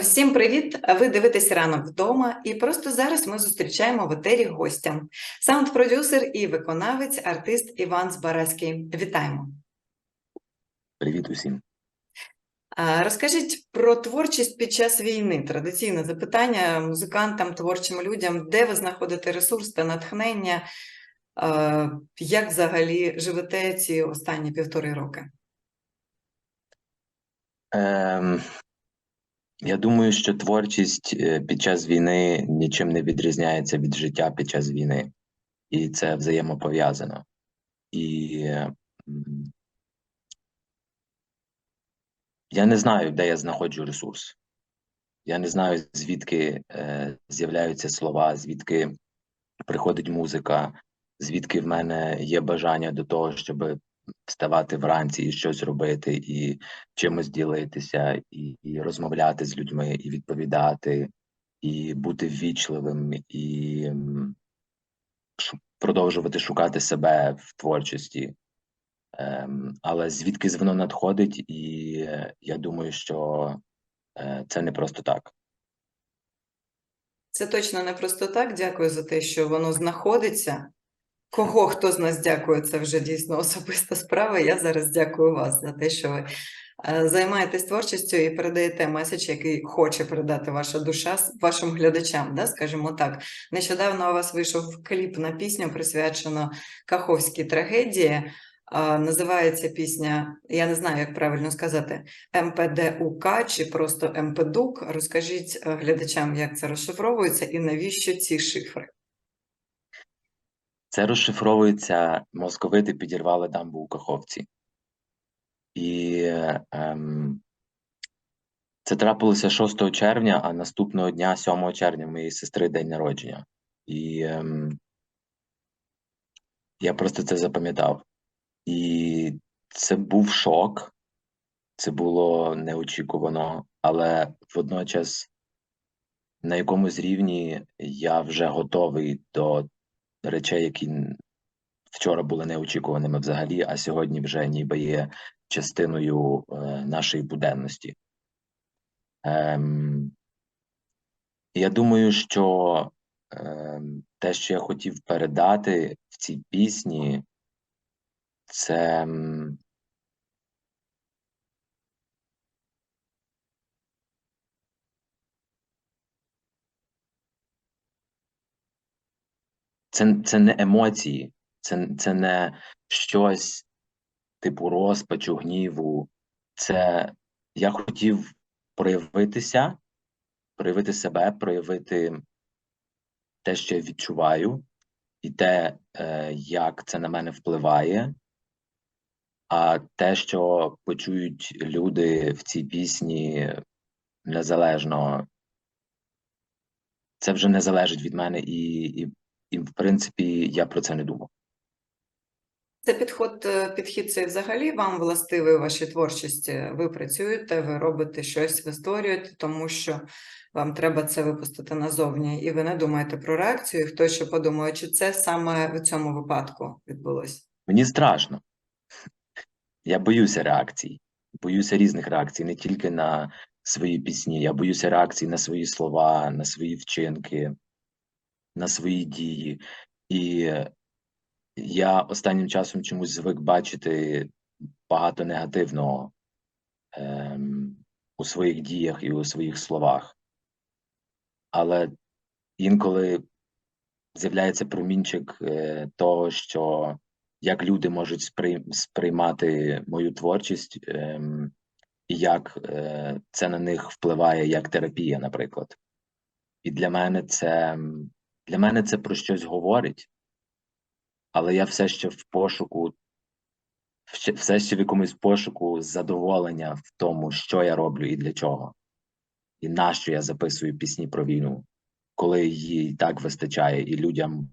Всім привіт! Ви дивитесь ранок вдома, і просто зараз ми зустрічаємо в етері гостя. Саунд-продюсер і виконавець, артист Іван Збаразький. Вітаємо! Привіт усім. Розкажіть про творчість під час війни. Традиційне запитання музикантам, творчим людям, де ви знаходите ресурс та натхнення, як взагалі живете ці останні півтори роки? Ем, я думаю, що творчість е, під час війни нічим не відрізняється від життя під час війни, і це взаємопов'язано. І я не знаю, де я знаходжу ресурс. Я не знаю, звідки е, з'являються слова, звідки приходить музика, звідки в мене є бажання до того, щоб вставати вранці і щось робити, і чимось ділитися, і, і розмовляти з людьми, і відповідати, і бути ввічливим, і продовжувати шукати себе в творчості. Ем, але звідки воно надходить, і я думаю, що е, це не просто так. Це точно не просто так. Дякую за те, що воно знаходиться. Кого хто з нас дякує, це вже дійсно особиста справа. Я зараз дякую вас за те, що ви е, займаєтесь творчістю і передаєте меседж, який хоче передати ваша душа вашим глядачам, да, скажімо так. Нещодавно у вас вийшов кліп на пісню, присвячено Каховській трагедії. Називається пісня, я не знаю, як правильно сказати, МПДУК чи просто МПДУК. Розкажіть е, глядачам, як це розшифровується і навіщо ці шифри. Це розшифровується московити підірвали дамбу у Каховці. І ем, це трапилося 6 червня, а наступного дня, 7 червня, моєї сестри день народження. І ем, я просто це запам'ятав. І це був шок, це було неочікувано, але водночас на якомусь рівні я вже готовий до речей, які вчора були неочікуваними взагалі, а сьогодні вже ніби є частиною е, нашої буденності. Ем, я думаю, що е, те, що я хотів передати в цій пісні, це це, це не емоції, це, це не щось типу розпачу, гніву. Це я хотів проявитися, проявити себе, проявити те, що я відчуваю, і те, е, як це на мене впливає. А те, що почують люди в цій пісні, незалежно, це вже не залежить від мене, і, і, і в принципі я про це не думав. Це підход, е, підхід цей взагалі вам властивий у вашій творчості. Ви працюєте, ви робите щось, ви створюєте, тому що вам треба це випустити назовні, і ви не думаєте про реакцію. і Хто ще подумає, чи це саме в цьому випадку відбулось? Мені страшно. Я боюся реакцій, боюся різних реакцій, не тільки на свої пісні. Я боюся реакцій на свої слова, на свої вчинки, на свої дії. І я останнім часом чомусь звик бачити багато негативного ем, у своїх діях і у своїх словах. Але інколи з'являється промінчик е, того, що як люди можуть сприй- сприймати мою творчість, і як е, це на них впливає як терапія, наприклад. І для мене це для мене це про щось говорить, але я все ще в пошуку, все ще в якомусь пошуку задоволення в тому, що я роблю і для чого, і нащо я записую пісні про війну, коли її так вистачає, і людям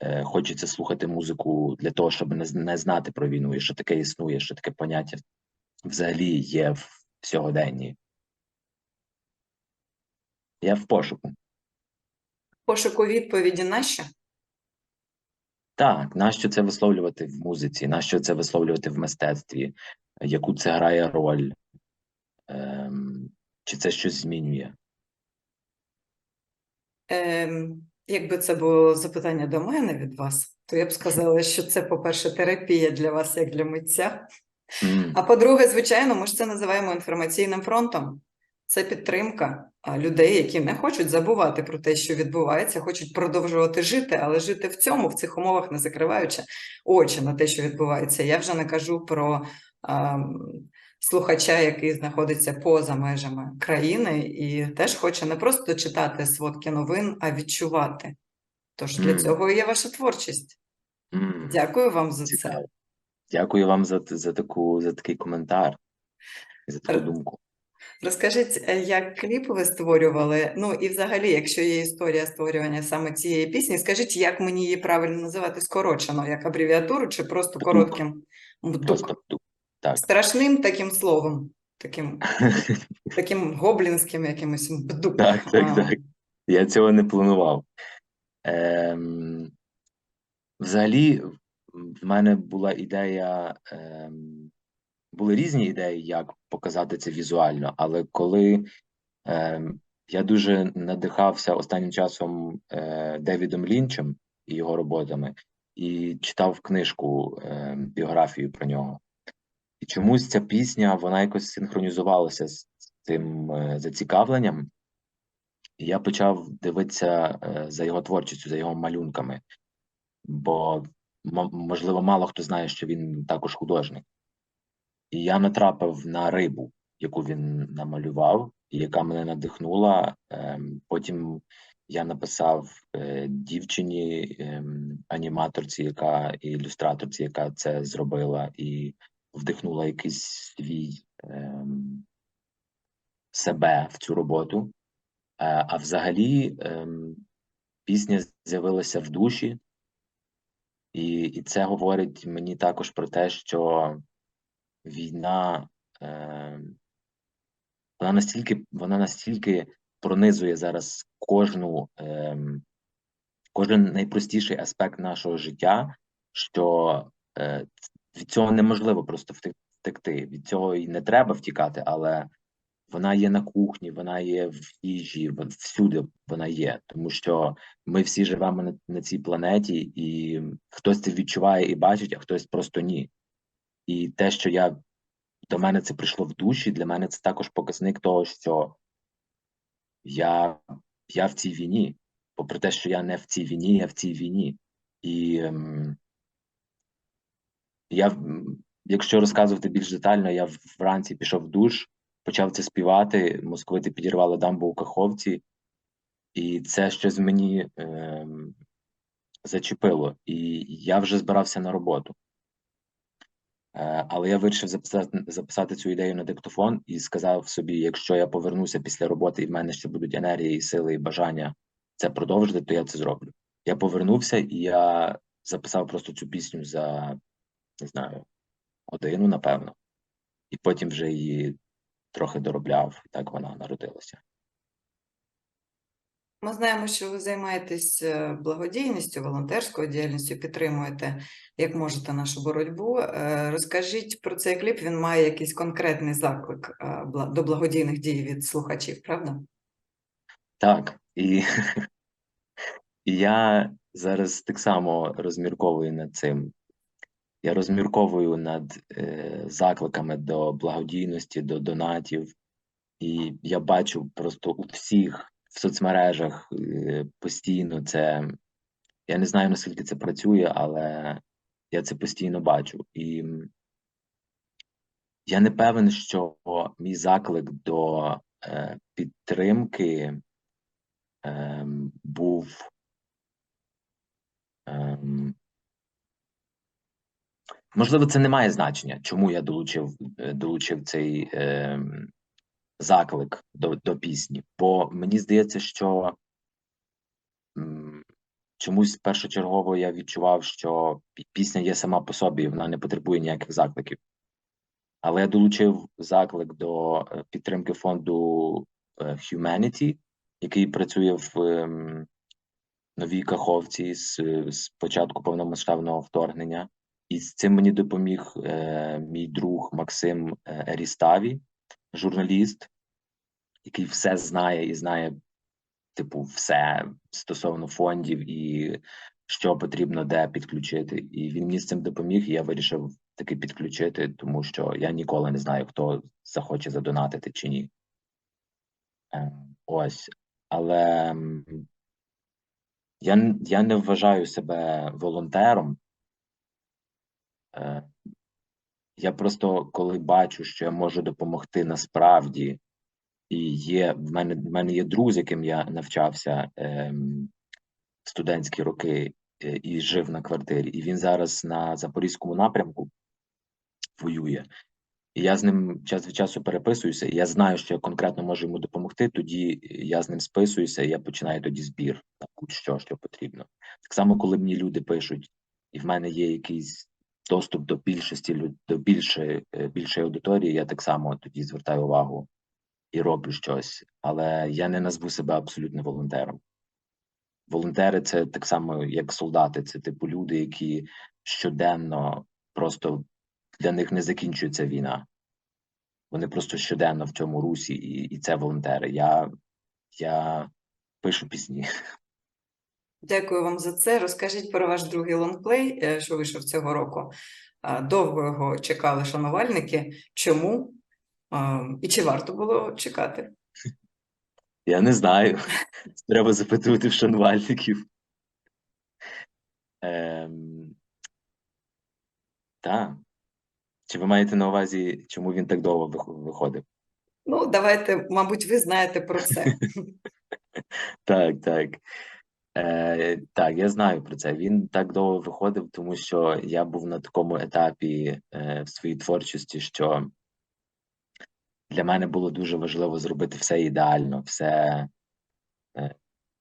е, хочеться слухати музику для того, щоб не, не знати про війну, і що таке існує, що таке поняття взагалі є в сьогоденні. Я в пошуку. Пошуку відповіді на що? Так, нащо це висловлювати в музиці, нащо це висловлювати в мистецтві, яку це грає роль? Ем, чи це щось змінює? Ем, якби це було запитання до мене від вас, то я б сказала, що це, по-перше, терапія для вас, як для митця. М, А по-друге, звичайно, ми ж це називаємо інформаційним фронтом. Це підтримка людей, які не хочуть забувати про те, що відбувається, хочуть продовжувати жити, але жити в цьому, в цих умовах, не закриваючи очі на те, що відбувається. Я вже не кажу про а, слухача, який знаходиться поза межами країни і теж хоче не просто читати сводки новин, а відчувати. Тож для Мгм. цього і є ваша творчість. м, Дякую вам за це. Дякую вам за, за, таку, за такий коментар за таку думку. Розкажіть, е, як кліп ви створювали? Ну і взагалі, якщо є історія створювання саме цієї пісні, скажіть, як мені її правильно називати скорочено, як абревіатуру чи просто коротким бдук? Просто так. Страшним таким словом, таким, таким гоблінським якимось бдук. Так, так, так. Я цього не планував. Ем, взагалі, в мене була ідея, ем, були різні ідеї, як показати це візуально, але коли ем, я дуже надихався останнім часом е, Девідом Лінчем і його роботами, і читав книжку, ем, біографію про нього. І чомусь ця пісня вона якось синхронізувалася з цим е, зацікавленням. І я почав дивитися е, за його творчістю, за його малюнками, бо можливо мало хто знає, що він також художник. І я натрапив на рибу, яку він намалював, і яка мене надихнула. Ем, Потім я написав е, дівчині, ем, аніматорці, яка і ілюстраторці, яка це зробила, і вдихнула якийсь свій ем, себе в цю роботу. Е, А взагалі пісня з'явилася в душі, і, і це говорить мені також про те, що війна ем, вона настільки, вона настільки пронизує зараз кожну, ем, кожен найпростіший аспект нашого життя, що е, від цього неможливо просто втекти. Від цього і не треба втікати, але вона є на кухні, вона є в їжі, всюди вона є, тому що ми всі живемо на, на цій планеті, і хтось це відчуває і бачить, а хтось просто ні. І те, що я до мене це прийшло в душі, для мене це також показник того, що я, я в цій війні, попри те, що я не в цій війні, я в цій війні. І ем, я, якщо розказувати більш детально, я вранці пішов в душ, почав це співати, московити підірвали дамбу у Каховці, і це щось мені ем, зачепило. І я вже збирався на роботу. Е, Але я вирішив записати, записати цю ідею на диктофон і сказав собі: якщо я повернуся після роботи і в мене ще будуть енергії, сили і бажання це продовжити, то я це зроблю. Я повернувся і я записав просто цю пісню за не знаю, годину, напевно, і потім вже її трохи доробляв, і так вона народилася. Ми знаємо, що ви займаєтесь е, благодійністю, волонтерською діяльністю, підтримуєте, як можете, нашу боротьбу. Е, Розкажіть про цей кліп. Він має якийсь конкретний заклик е, до благодійних дій від слухачів, правда? Так, і, я зараз так само розмірковую над цим. Я розмірковую над закликами до благодійності, до донатів, і я бачу просто у всіх в соцмережах е, постійно це. Я не знаю, наскільки це працює, але я це постійно бачу. І я не певен, що мій заклик до е, підтримки ем, був. Ем, можливо, це не має значення, чому я долучив, е, долучив цей ем, заклик до, до пісні. Бо мені здається, що чомусь першочергово я відчував, що пісня є сама по собі, вона не потребує ніяких закликів. Але я долучив заклик до е, підтримки фонду е, Humanity, який працює в ем, Новій Каховці з, з початку повномасштабного вторгнення. І з цим мені допоміг е, мій друг Максим Еріставі, журналіст. який все знає і знає, типу, все стосовно фондів і що потрібно де підключити. І він мені з цим допоміг. І я вирішив таки підключити, тому що я ніколи не знаю, хто захоче задонатити чи ні. Е, Ось. Але я, я не вважаю себе волонтером. Е, Я просто коли бачу, що я можу допомогти насправді, і є в мене в мене є друг, з яким я навчався в студентські роки е, і жив на квартирі, і він зараз на запорізькому напрямку воює. І я з ним час від часу переписуюся, і я знаю, що я конкретно можу йому допомогти. Тоді я з ним списуюся, і я починаю тоді збір на будь-що, що потрібно. Так само, коли мені люди пишуть, і в мене є якийсь доступ до більшості до більшої, е, більшої аудиторії, я так само тоді звертаю увагу і роблю щось. Але я не назву себе абсолютно волонтером. Волонтери це так само, як солдати, це типу люди, які щоденно просто для них не закінчується війна. Вони просто щоденно в цьому русі, і, і це волонтери. Я, я пишу пісні. Дякую вам за це. Розкажіть про ваш другий лонгплей, е, що вийшов цього року. Довго його чекали шанувальники. Чому? І чи варто було чекати? Я не знаю. Треба запитувати в шанувальників. Ем... Так. Чи ви маєте на увазі, чому він так довго виходив? Ну, давайте, мабуть, ви знаєте про це. Так, так. Е, так, я знаю про це. Він так довго виходив, тому що я був на такому етапі е, в своїй творчості, що для мене було дуже важливо зробити все ідеально, все. Е,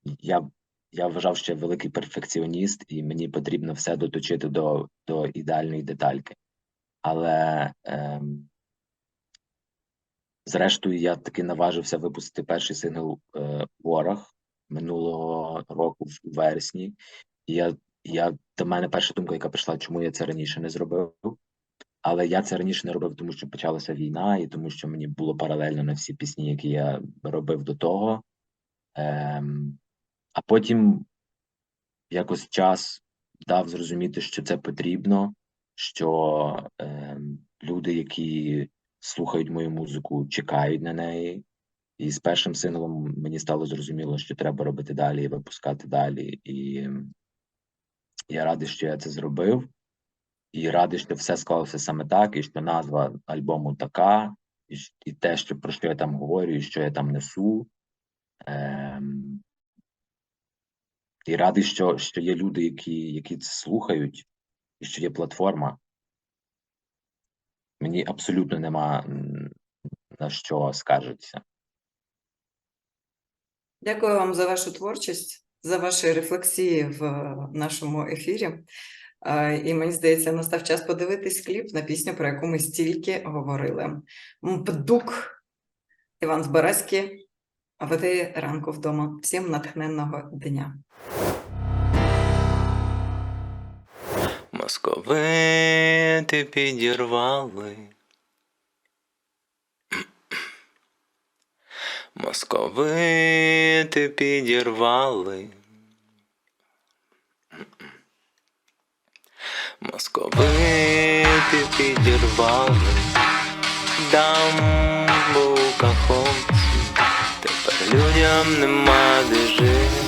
я, я вважав, що я великий перфекціоніст, і мені потрібно все доточити до, до ідеальної детальки. Але ем, зрештою я таки наважився випустити перший сингл е, Ворог минулого року в вересні. Я, я до мене перша думка, яка прийшла, чому я це раніше не зробив. Але я це раніше не робив, тому що почалася війна, і тому що мені було паралельно на всі пісні, які я робив до того. Ем, а потім якось час дав зрозуміти, що це потрібно, що ем, люди, які слухають мою музику, чекають на неї. І з першим синглом мені стало зрозуміло, що треба робити далі і випускати далі. І я радий, що я це зробив. І радий, що все склалося саме так, і що назва альбому така, і, і те, що про що я там говорю, і що я там несу. Ем, і радий, що, що є люди, які, які це слухають, і що є платформа. Мені абсолютно нема на що скаржитися. Дякую вам за вашу творчість, за ваші рефлексії в нашому ефірі. І мені здається, настав час подивитись кліп на пісню, про яку ми стільки говорили. Mpduk, Іван Збаразький, а в ранку вдома. Всім натхненного дня. Московити підірвали. Московити підірвали. Московити підірвали. Дамбу каховці. Тепер людям нема де жити.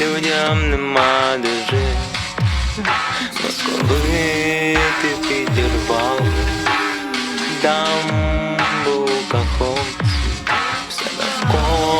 Людям нема де жити. Московити підірвали home.